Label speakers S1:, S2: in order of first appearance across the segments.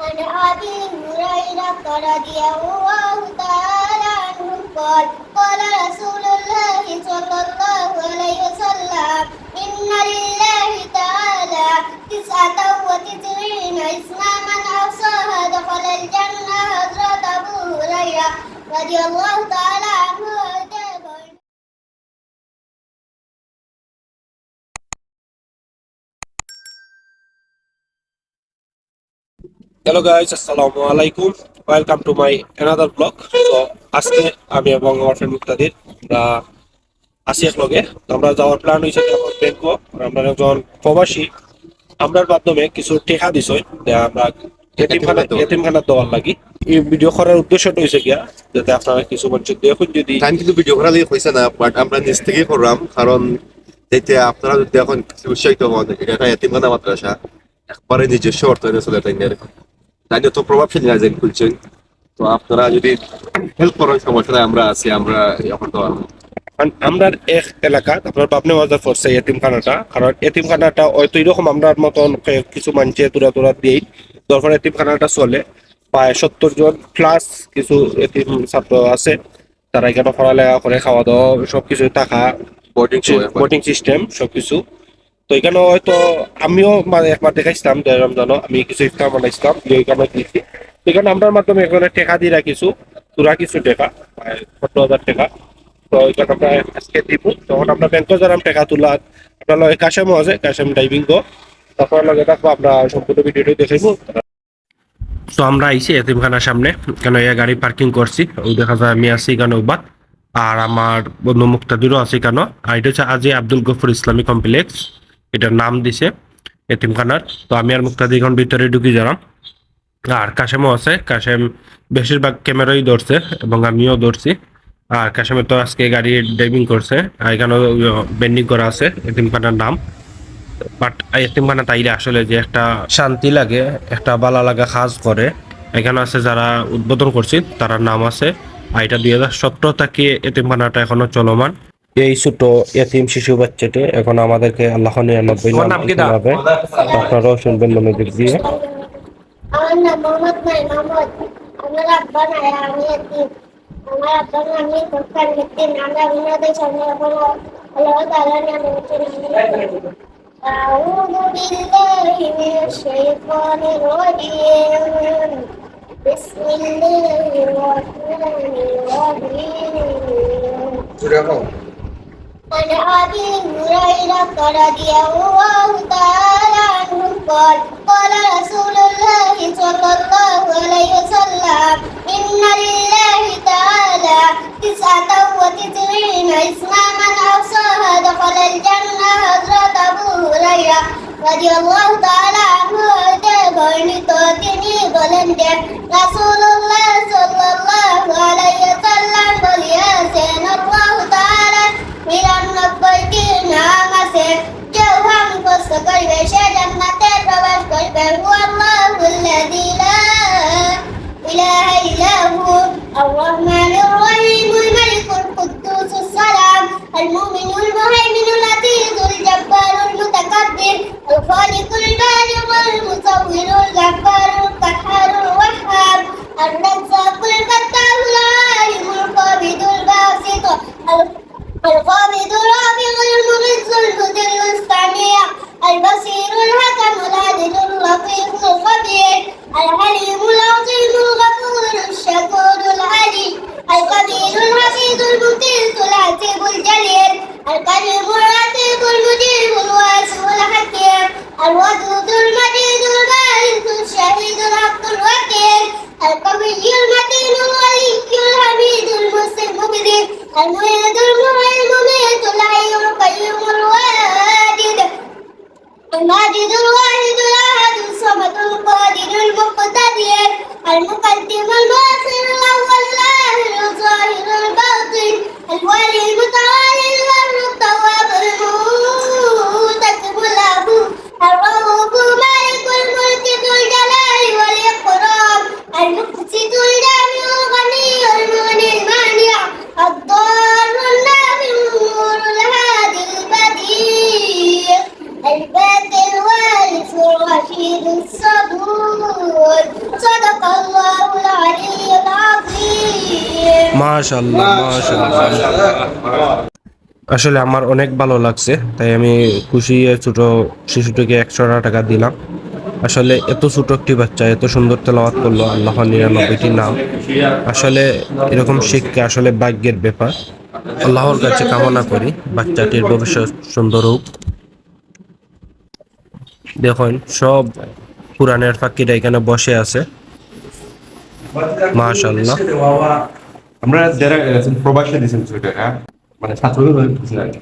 S1: عن أبي هريرة رضي الله تعالى عنه قال قال رسول الله صلى الله عليه وسلم إن لله تعالى تسعة وتسعين اسما من أحصاها دخل الجنة حضرة أبو هريرة رضي الله تعالى عنه
S2: hello guys আসসালামু আলাইকুম। Welcome to my another blog তো আজকে আমি এবং আমার ফ্রেন্ড মুক্তাদির আমরা আসি এক লগে তো আমরা যাওয়ার প্ল্যান হয়েছে যখন ব্যাংকক আমরা যখন প্রবাসী। আমরার মাধ্যমে কিছু টেকা দিছই আমরা এতিমখানা এতিমখানা দেওয়ার লাগি। এই ভিডিও করার উদ্দেশ্যটা হয়েছে গিয়া যাতে আপনারা কিছু মানুষ দেখুন যদি
S3: টাইম কিন্তু ভিডিও করা লাগে হয়েছে না বাট আমরা নিজ থেকেই করলাম কারণ যেতিয়া আপনারা যদি এখন উৎসাহিত হন এটা এতিমখানা মাদ্রাসা। একবারে নিজস্ব অর্থায়নে চলে তাইনের তাই তো প্রভাবশালী রাজেন খুলছেন। তো আপনারা যদি হেল্প করেন সমস্যা আমরা আছি আমরা এখন তো
S2: আমরার এক এলাকাত আপনার বাপনে বাজার পড়ছে এতিমখানাটা। কারণ এতিমখানাটা হয়তো এরকম আমরার মতন কিছু মানুষে দূরা দূরা দিয়েই তারপর এতিমখানাটা চলে। প্রায় সত্তর জন প্লাস কিছু এতিম ছাত্র আছে। তারা এখানে পড়ালেখা করে খাওয়া দাওয়া সবকিছু থাকা
S3: বোর্ডিং
S2: সিস্টেম সবকিছু। তো এখানে হয়তো আমিও মানে একবার দেখাইছিলাম আমি কিছু ইফতার বানাইছিলাম দিয়েছি। তো এখানে মাধ্যমে এখানে টেকা দিয়ে রাখিছো কিছু টাকা সত্তর হাজার টাকা। তো এখানে আমরা আজকে দিব, তখন আমরা ব্যাংকে টাকা তোলা। আপনার কাশেমও আছে, কাশেম ডাইভিং গো তখন লগে আমরা সম্পূর্ণ ভিডিওটি দেখাইবো। তো আমরা আইছি এতিমখানার সামনে কেন গাড়ি পার্কিং করছি। ওই দেখা যায় আমি আছি কেন বাদ আর আমার বন্ধু মুক্তাদিরও আছে কেন আর এটা হচ্ছে আজি আব্দুল গফুর ইসলামী কমপ্লেক্স। এটার নাম দিছে এতিমখানার। তো আমি আর মুক্তাদি এখন ভিতরে ঢুকি যালাম আর কাশেমও আছে, কাশেম বেশিরভাগ ক্যামেরাই ধরছে এবং আমিও ধরছি। আর কাশেমে তো আজকে গাড়ি ড্রাইভিং করছে, আর এখানে বেন্ডিং করা আছে এতিমখানার নাম। বাট এতিমখানা তাইলে আসলে যে একটা শান্তি লাগে, একটা বালা লাগা কাজ করে। এখানে আছে যারা উদ্বোধন করছি তার নাম আছে আর এটা দুই হাজার সতেরো থেকে এতিমখানাটা এখনও চলমান। এই ছোট এতিম শিশু বাচ্চাটি এখন আমাদেরকে আল্লাহ নিরানব্বই নাম হবে আপনারাও শুনবেন মনোযোগ দিয়ে
S1: আমার নাম মোহাম্মদ নাই মোহাম্মদ আমার আব্বা নাই আমি এতিম আমার আব্বা নাই আমি দোকান এতিম আমরা বিনোদের সামনে এখন আল্লাহ তাআলা নামে أعوذ بالله من الشيطان الرجيم بسم الله الرحمن الرحيم عن أبي هريرة رضي الله تعالى عنه قال قال رسول الله صلى الله عليه وسلم إن لله تعالى تسعة وتسعين اسما من أحصاها دخل الجنة حضرة أبو هريرة رضي الله تعالى عنه বর্ণিত তিনি বলেন যে রাসূলুল্লাহ সাল্লাল্লাহু الماجد الواحد الاحد الصمد القادر المقتدر المقدم المؤخر الاول الاخر الظاهر الباطن الولي المتعالي البر
S2: আসলে আমার অনেক ভালো লাগছে, তাই আমি খুশি ছোট শিশুটিকে একশো টাকা দিলাম। আসলে এত ছোট একটি বাচ্চা, এত সুন্দর তেলাওয়াত করল, আল্লাহ নিরানব্বইটি নাম। আসলে এরকম শিক্ষা আসলে ভাগ্যের ব্যাপার। আল্লাহর কাছে কামনা করি, বাচ্চাটির ভবিষ্যৎ সুন্দর হোক। দেখুন, সব পুরাণের ফাঁকিরা এখানে বসে আছে। মাশাল্লাহ
S3: আমরা যারা প্রবাসে দিয়েছেন টাকা মানে ছাত্রদের দিয়েছেন আর কি।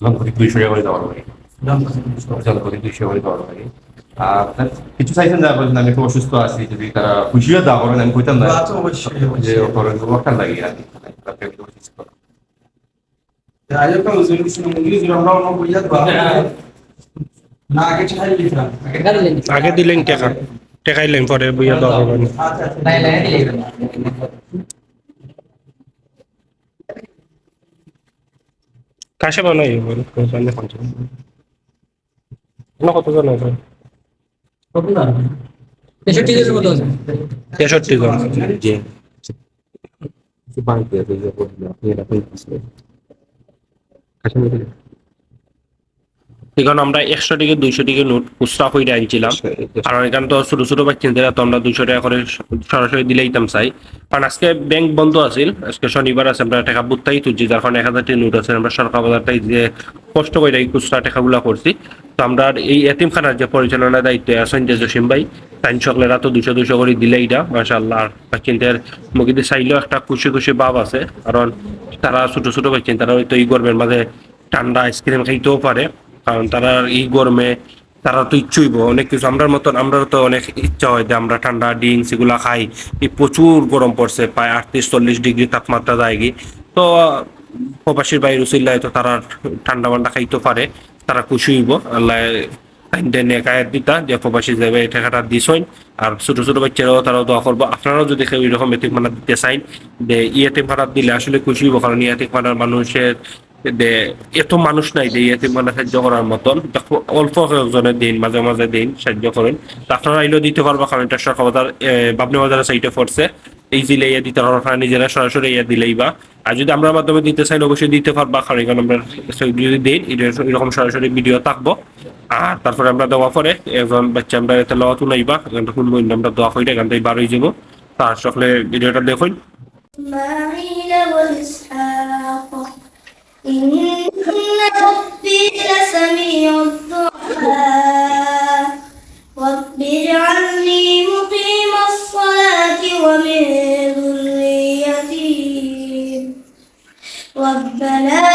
S3: জনপ্রতি দুইশো টাকা করে দেওয়ার জনপ্রতি দুইশো করে দেওয়ার আর কিছু চাইছেন যা বলছেন আমি একটু অসুস্থ আছি যদি তারা খুশিও দেওয়া করেন আমি কইতাম না। যে করেন ওখান লাগে আর কি।
S2: আগে দিলেন টেকা। টেকাইলেন পরে বইয়া দেওয়া হবে। কাশে বানাই না কতজন আছে
S4: তেষট্টি মতো আছে।
S2: তেষট্টি জন। জি।
S3: বাড়িতে আছে যে বলছিলাম, আপনি এটা করে দিচ্ছিলেন। কাশ্মীরে
S2: এখন আমরা একশো থেকে দুইশো টিকে নোট খুচরা করে আনছিলাম। কারণ এখানে তো ছোট ছোট বাচ্চাদের তো আমরা দুইশো টাকা করে সরাসরি দিলেই দাম চাই। কারণ আজকে ব্যাংক বন্ধ আছিল আজকে শনিবার আছে আমরা টাকা বুত্তাই তুলছি যার কারণে এক হাজার টাকা নোট আছে আমরা সরকার বাজারটাই যে কষ্ট করে এই খুচরা টাকাগুলো করছি। তো আমরা এই এতিমখানার যে পরিচালনার দায়িত্ব আছেন যে জসিম ভাই তাইন সকলেরা তো দুশো দুশো করে দিলে এইটা মাসাল্লাহ আর বাচ্চাদের মুখিতে চাইলেও একটা খুশি খুশি ভাব আছে কারণ তারা ছোট ছোট বাচ্চা তারা হয়তো এই গরমের মাঝে ঠান্ডা আইসক্রিম খাইতেও পারে। কারণ তারা এই গরমে তারা তো ইচ্ছুইব অনেক কিছু। আমরার মতন আমরা তো অনেক ইচ্ছা হয় যে আমরা ঠান্ডা ড্রিঙ্কস এগুলা খাই। প্রচুর গরম পড়ছে, প্রায় আটত্রিশ চল্লিশ ডিগ্রি তাপমাত্রা যায়গি তো, প্রবাসীর বাইরে উচিল্লায় তো তারা ঠান্ডা মান্ডা খাইতে পারে, তারা খুশি আল্লাহ নেকায়ের দিতা যে প্রবাসী যাবে এই টাকাটা আর ছোট ছোট বাচ্চারাও তারাও দোয়া করব। আপনারাও যদি এরকম এতিম দিতে চাইন, যে ভাড়া দিলে আসলে খুশি হইব, কারণ ইয়াতে খানার মানুষের যে এত মানুষ নাই যে ইয়াতে মানে সাহায্য করার মতন। অল্প কয়েকজনে দিন, মাঝে মাঝে দিন সাহায্য করেন। আপনারা আইলেও দিতে পারব, কারণ এটা সরকার বাবনে বাজারে সাইটে পড়ছে। এই জিলে ইয়া দিতে পারব নিজেরা সরাসরি ইয়া দিলেই বা। আর যদি আমরা মাধ্যমে দিতে চাই, অবশ্যই দিতে পারবা, কারণ এখন আমরা যদি দিন এরকম সরাসরি ভিডিও থাকব। আর তারপরে আমরা দেওয়া পরে এখন বাচ্চা আমরা এতে লওয়া তুলাইবা এখানটা শুনব আমরা দেওয়া হইটা এখান থেকে বার হয়ে যাব। তার সকলে ভিডিওটা দেখুন।
S5: إن ربي لسميع الدعاء. مقيم الصلاة ومن ذريتي. ربنا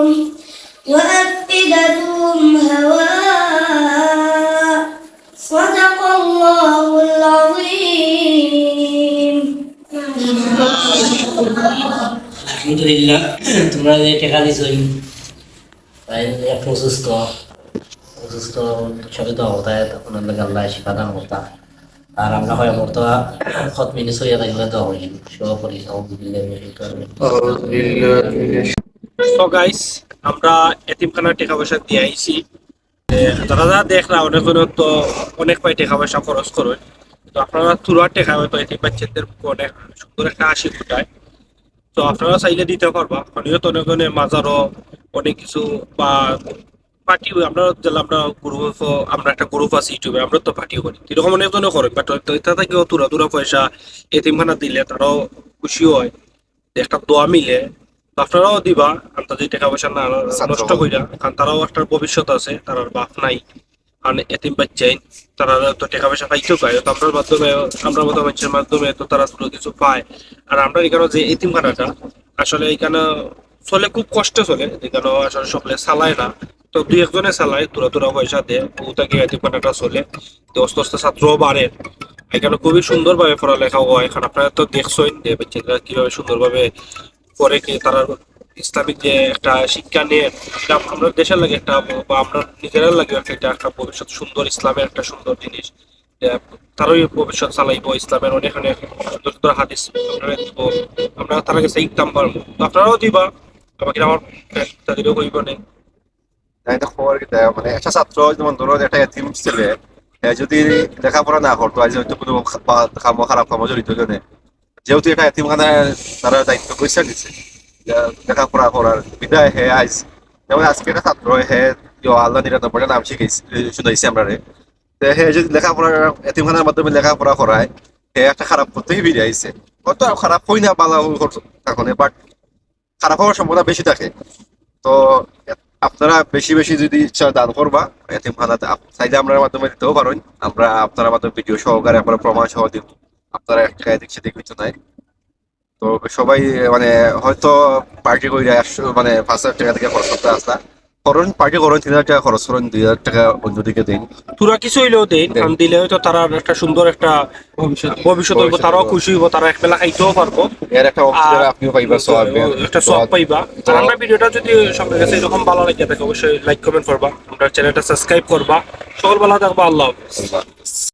S5: طرفهم وأفئدتهم هواء صدق الله العظيم
S4: আলহামদুলিল্লাহ তোমরা যে টাকা দিছই তাই একটু অসুস্থ অসুস্থ সবে তো হতায় তখন আল্লাহ আল্লাহ শিফা দান করতা আর আমরা হয় মতো খত মিনিস হইয়া থাকলে তো হই সব করি
S2: তো গাইস আমরা এতিমখানার টাকা পয়সা দিয়ে আইছি। যারা যারা দেখরা অনেক তো অনেক পাই টাকা পয়সা খরচ করে। তো আপনারা তুলার টাকা হয়তো এতিম বাচ্চাদের অনেক সুন্দর একটা হাসি ফুটায়। তো আপনারা চাইলে দিতে পারবা। আমিও তো অনেক মাজারও অনেক কিছু বা পার্টি, আমরা যেন আমরা গ্রুপ আমরা একটা গ্রুপ আছে ইউটিউবে, আমরা তো পার্টিও করি। এরকম অনেক জনে করে বাট এটা থেকেও তুরা তুরা পয়সা এতিমখানা দিলে তারাও খুশি হয়। একটা দোয়া মিলে আপনারাও দিবা আন্তাজি টাকা পয়সা না নষ্ট কইরা। কারণ তারাও একটা ভবিষ্যৎ আছে তার বাপ নাই। আর এতিম বাচ্চাই তারা তো টাকা পয়সা পাইতেও পায় তো আপনার মাধ্যমে আমরা মতো মানুষের মাধ্যমে তো তারা কোনো কিছু পায়। আর আমরা এখানে যে এতিমখানাটা আসলে এখানে চলে খুব কষ্টে চলে। যেখানে আসলে সকলে চালায় না। তো দুই একজনে চালায় তোরা তোরা পয়সা দেয় ওটাকে এতিমখানাটা চলে। তো আস্তে আস্তে ছাত্রও বাড়ে। এখানে খুবই সুন্দরভাবে পড়ালেখা হয়। এখন আপনারা তো দেখছেন যে বাচ্চারা কীভাবে সুন্দরভাবে করে কি তারা ইসলামিক যে একটা শিক্ষা নিয়ে এটা দেশের লাগে একটা বা আমরা নিজেদের লাগে একটা একটা ভবিষ্যৎ সুন্দর ইসলামের একটা সুন্দর জিনিস। তারাই ভবিষ্যৎ চালাইবো ইসলামের অনেক অনেক সুন্দর সুন্দর হাদিস আমরা তারা কাছে ইকদাম পারব। আপনারাও দিবা, আমাকে আমার তাদেরও কইব না।
S3: তাই কি মানে একটা ছাত্র যেমন ধরো একটা ছেলে যদি লেখাপড়া না করতো, আজ হয়তো কোনো খারাপ কামো জড়িত জনে যেহেতু এটা এতিমখানায় তারা দায়িত্ব পয়সা দিছে যে লেখাপড়া করার বিদায় হে আইস। যেমন আজকে একটা ছাত্র হে আল্লাহ নিরানব্বইটা নাম শিখাইছে শুনাইছে আমরা রে হে যদি লেখাপড়া, এতিমখানার মাধ্যমে লেখাপড়া করায়, হে একটা খারাপ করতেই বেরিয়ে আইছে। কত খারাপ হই না, বালা তখন বাট খারাপ হওয়ার সম্ভাবনা বেশি থাকে। তো আপনারা বেশি বেশি যদি ইচ্ছা দান করবা, এতিমখানাতে চাইলে আমরা মাধ্যমে দিতেও পারেন আমরা আপনারা মাধ্যমে ভিডিও সহকারে আমরা প্রমাণ সহ দিব। আপনারা এক এদিক সেদিক কিছু নাই। তো সবাই মানে হয়তো পার্টি করে একশো মানে পাঁচ হাজার টাকা থেকে খরচ করতে আসলা। করুন পার্টি করুন তিন হাজার টাকা খরচ করুন দুই হাজার টাকা অন্যদিকে দিন।
S2: তোরা কিছু হইলেও দেন কারণ দিলে হয়তো তারা একটা সুন্দর একটা ভবিষ্যৎ। হইব তারাও খুশি হইব তারা একবেলা খাইতেও পারব।
S3: এর একটা অংশ আপনিও পাইবা সব
S2: একটা সব পাইবা। আর আমরা ভিডিওটা যদি সবার কাছে এরকম ভালো লাগে থাকে অবশ্যই লাইক কমেন্ট করবা। আমরা চ্যানেলটা সাবস্ক্রাইব করবা। সকল ভালো থাকবা আল্লাহ হাফেজ।